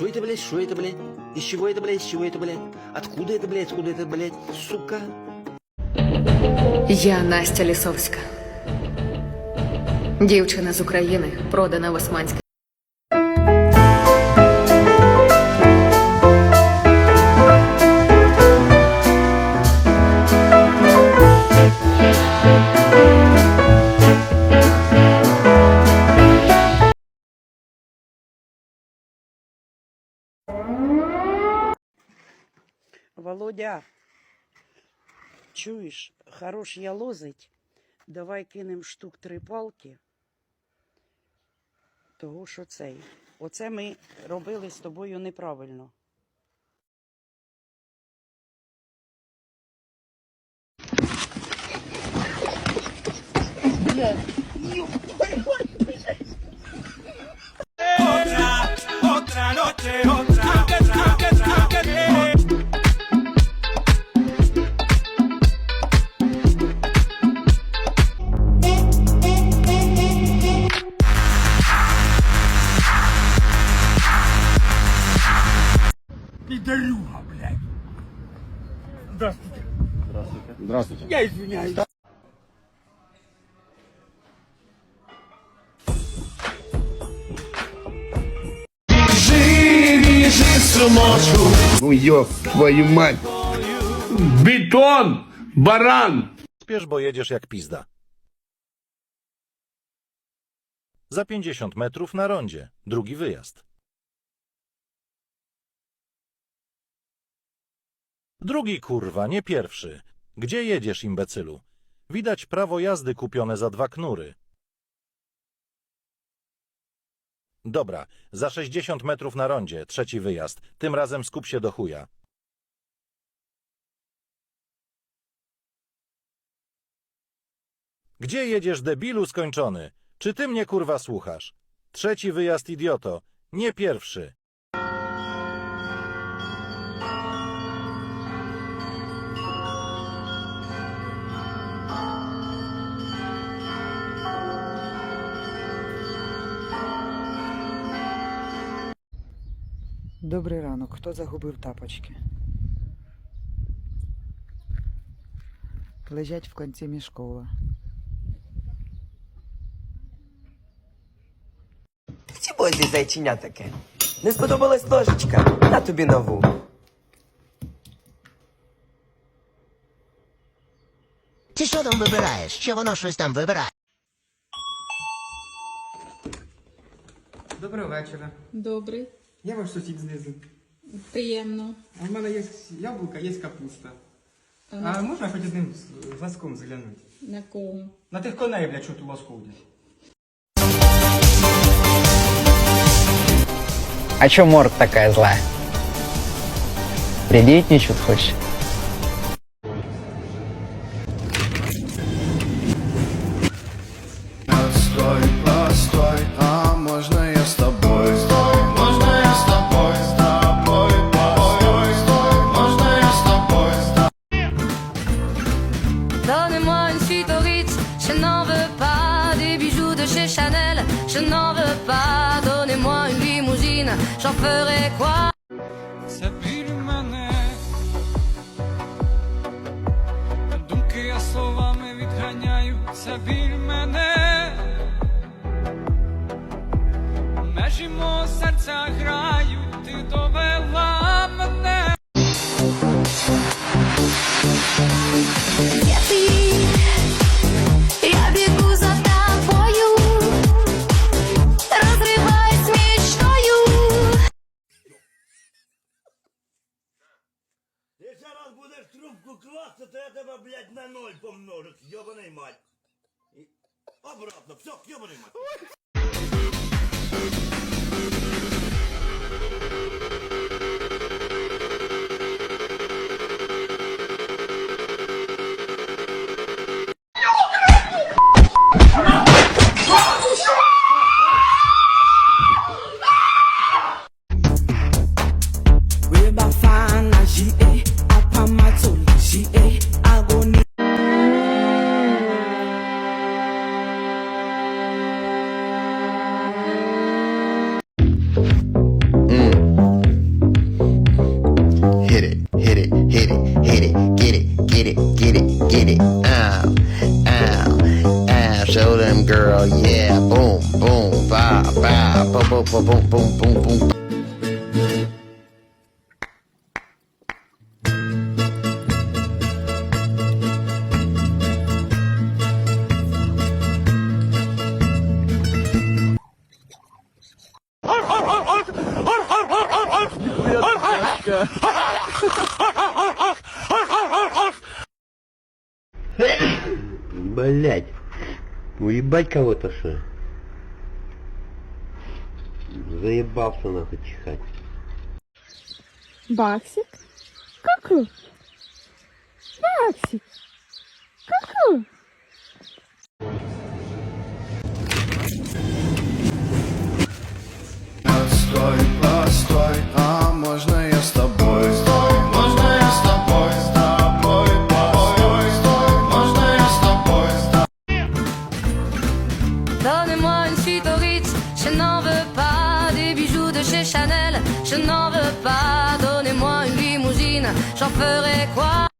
Что это, блядь, что это, блядь? Из чего это, блядь, из чего это, блядь? Откуда это, блядь, откуда это, блядь? Сука. Я Настя Лісовська. Дівчина з України, продана в Османське. Володя, чуєш, хорош я лозить. Давай кинем штук три палки. Того, що цей. Оце ми робили з тобою неправильно. otra Пидорюга, блядь. Здравствуйте. Здравствуйте. Я извиняюсь. Ну ёб твою мать. Бетон! Баран! Spiesz, bo jedziesz jak pizda. Za 50 metrów na rondzie. Drugi wyjazd. Drugi kurwa, nie pierwszy. Gdzie jedziesz, imbecylu? Widać prawo jazdy kupione za dwa knury. Dobra, za 60 metrów na rondzie, trzeci wyjazd. Tym razem skup się do chuja. Gdzie jedziesz, debilu skończony? Czy ty mnie kurwa słuchasz? Trzeci wyjazd, idioto. Nie pierwszy. Добрий ранок. Хто загубив тапочки? Лежать в кінці мішкова. Чого ти зайчиня таке? Не сподобалась ложечка? На тобі нову. Ти що там вибираєш? Що воно щось там вибирає? Доброго вечора. Добрий, Я ваш сусід знизу. приємно. А в мене є яблука, є капуста. А можна хоч одним глазком заглянути? На ком. На тих коней, блядь, що тут у вас ходять. А чё морд такая злая? Прилетничать хочешь? N'en veux pas. Donnez-moi une limousine, j'en ferai quoi Це біль мене. Думки я словами відганяю, забіль мене. Межі мого серця грають, ёбаный мать. И обратно, все, к мать. We're about fine, she ate, I pop my tool, I go Mm. Hit it, hit it, hit it, hit it, get it, get it, get it, get it. Ow, ow, ow. Show them, girl. Yeah, boom, boom, ba, ba, boom, boom, boom, boom, boom, boom. Блять. Уебать кого-то что? Заебался нахуй чихать. Баксик? Ку-ку. Баксик. Ку-ку. Стой, Une suite au Ritz, je n'en veux pas des bijoux de chez Chanel, je n'en veux pas. Donnez-moi une limousine, j'en ferai quoi?